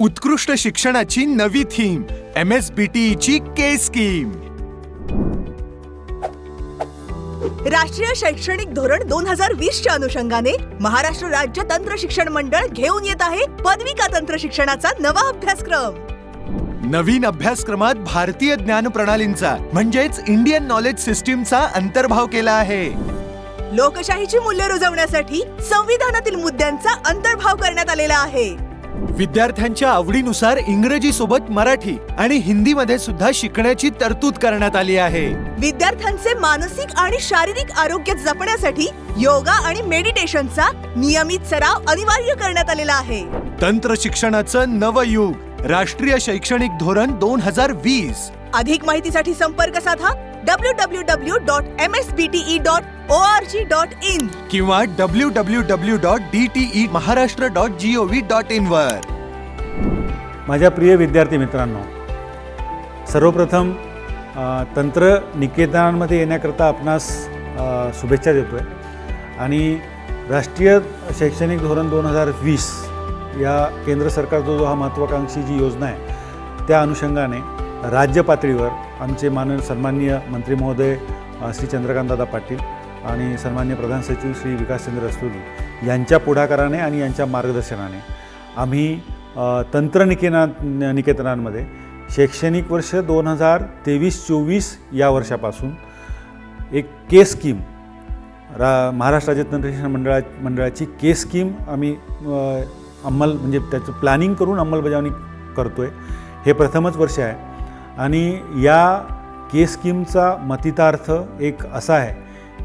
उत्कृष्ट शिक्षणाची नवी थीम एम एस बी ची के स्कीम राष्ट्रीय शैक्षणिक धोरण दोन हजार वीस च्या अनुषंगाने महाराष्ट्र राज्य तंत्र शिक्षण मंडळ घेऊन येत आहे पदविका तंत्र शिक्षणाचा नवा अभ्यासक्रम. नवीन अभ्यासक्रमात भारतीय ज्ञान प्रणालींचा म्हणजेच इंडियन नॉलेज सिस्टीमचा अंतर्भाव केला आहे. लोकशाहीची मूल्य रुजवण्यासाठी संविधानातील मुद्द्यांचा अंतर्भाव करण्यात आलेला आहे. विद्यार्थ्यांच्या आवडीनुसार इंग्रजी सोबत मराठी आणि हिंदीमध्ये सुद्धा शिकण्याची तरतूद करण्यात आली आहे. विद्यार्थ्यांचे मानसिक आणि शारीरिक आरोग्य जपण्यासाठी योगा आणि मेडिटेशनचा नियमित सराव अनिवार्य करण्यात आलेला आहे. तंत्र शिक्षणाचं नवयुग राष्ट्रीय शैक्षणिक धोरण दोन हजार वीस. अधिक माहितीसाठी संपर्क साधा W W W dot M S B T E dot O R G dot in किंवा W W W dot D T Maharashtra dot G O V dot in वर. माझ्या प्रिय विद्यार्थी मित्रांनो सर्वप्रथम तंत्र निकेतनांमध्ये येण्याकरता आपणास शुभेच्छा देतो आहे आणि राष्ट्रीय शैक्षणिक धोरण दोन हजार वीस या केंद्र सरकारचा जो हा महत्त्वाकांक्षी जी योजना आहे त्या अनुषंगाने राज्य पातळीवर आमचे माननीय सन्माननीय मंत्री महोदय श्री चंद्रकांतदादा पाटील आणि सन्मान्य प्रधान सचिव श्री विकासचंद्र रस्तोगी यांच्या पुढाकाराने आणि यांच्या मार्गदर्शनाने आम्ही तंत्रनिकेना तंत्र निकेना निकेतनांमध्ये शैक्षणिक वर्ष दोन हजार तेवीस चोवीस या वर्षापासून एक के स्कीम रा महाराष्ट्र राज्य तंत्र शिक्षण मंडळा मंडळाची के स्कीम आम्ही अंमल म्हणजे त्याचं प्लॅनिंग करून अंमलबजावणी करतो आहे हे प्रथमच वर्ष आहे. आणि या के स्कीमचा मतितार्थ एक असा आहे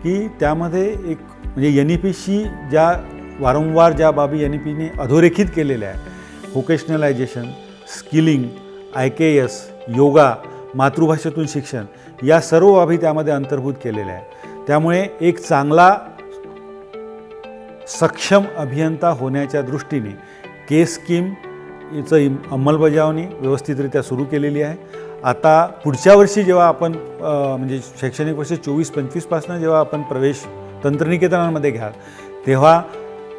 की त्यामध्ये एक म्हणजे एन ई पीशी ज्या वारंवार ज्या बाबी एन ई पीने अधोरेखित केलेल्या आहे vocationalisation skilling I K S yoga मातृभाषेतून शिक्षण या सर्व बाबी त्यामध्ये अंतर्भूत केलेल्या आहे त्यामुळे एक चांगला सक्षम अभियंता होण्याच्या दृष्टीने के स्कीम याचं अंमलबजावणी व्यवस्थितरित्या सुरू केलेली आहे. आता पुढच्या वर्षी जेव्हा आपण म्हणजे शैक्षणिक वर्ष चोवीस पंचवीसपासून जेव्हा आपण प्रवेश तंत्रनिकेतनांमध्ये घ्याल तेव्हा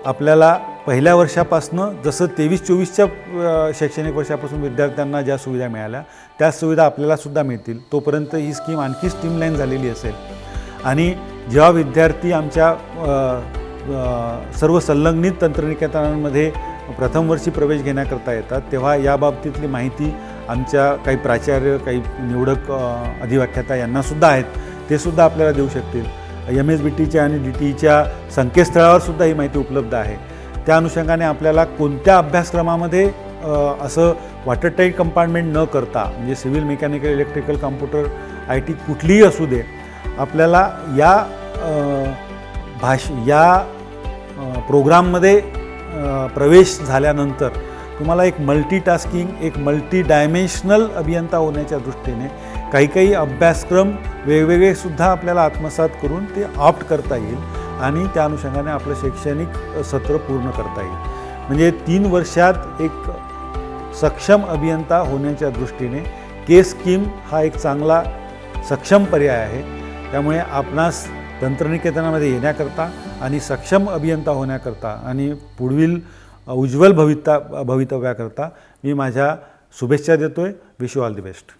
आपल्याला पहिल्या वर्षापासनं जसं तेवीस चोवीसच्या शैक्षणिक वर्षापासून विद्यार्थ्यांना ज्या सुविधा मिळाल्या त्या सुविधा आपल्यालासुद्धा मिळतील. तोपर्यंत ही स्कीम आणखी स्ट्रीमलाईन झालेली असेल. आणि जेव्हा विद्यार्थी आमच्या सर्व संलग्नित तंत्रनिकेतनांमध्ये प्रथम वर्षी प्रवेश घेण्याकरता येतात तेव्हा या बाबतीतली माहिती आमच्या काही प्राचार्य काही निवडक अधिव्याख्याता यांनासुद्धा आहेत. ते सुद्धा आपल्याला देऊ शकतील. एम एस बी टीच्या आणि डी टीच्या संकेतस्थळावर सुद्धा ही माहिती उपलब्ध आहे. त्या अनुषंगाने आपल्याला कोणत्या अभ्यासक्रमामध्ये असं वॉटरटाईट कंपार्टमेंट न करता म्हणजे civil mechanical electrical computer I T कुठलीही असू दे आपल्याला या भाष या प्रोग्राममध्ये प्रवेश झाल्यानंतर तुम्हाला एक मल्टीटास्किंग एक मल्टी डायमेन्शनल अभियंता होण्याच्या दृष्टीने काही काही अभ्यासक्रम वेगवेगळे सुद्धा आपल्याला आत्मसात करून ते ऑप्ट करता येईल आणि त्या अनुषंगाने आपलं शैक्षणिक सत्र पूर्ण करता येईल. म्हणजे तीन वर्षात एक सक्षम अभियंता होण्याच्या दृष्टीने के स्कीम हा एक चांगला सक्षम पर्याय आहे. त्यामुळे आपणास तंत्रनिकेतनामध्ये येण्याकरता आणि सक्षम अभियंता होण्याकरता आणि पुढील उज्ज्वल भविता भवितव्याकरता मी माझ्या शुभेच्छा देतो आहे wish you all the best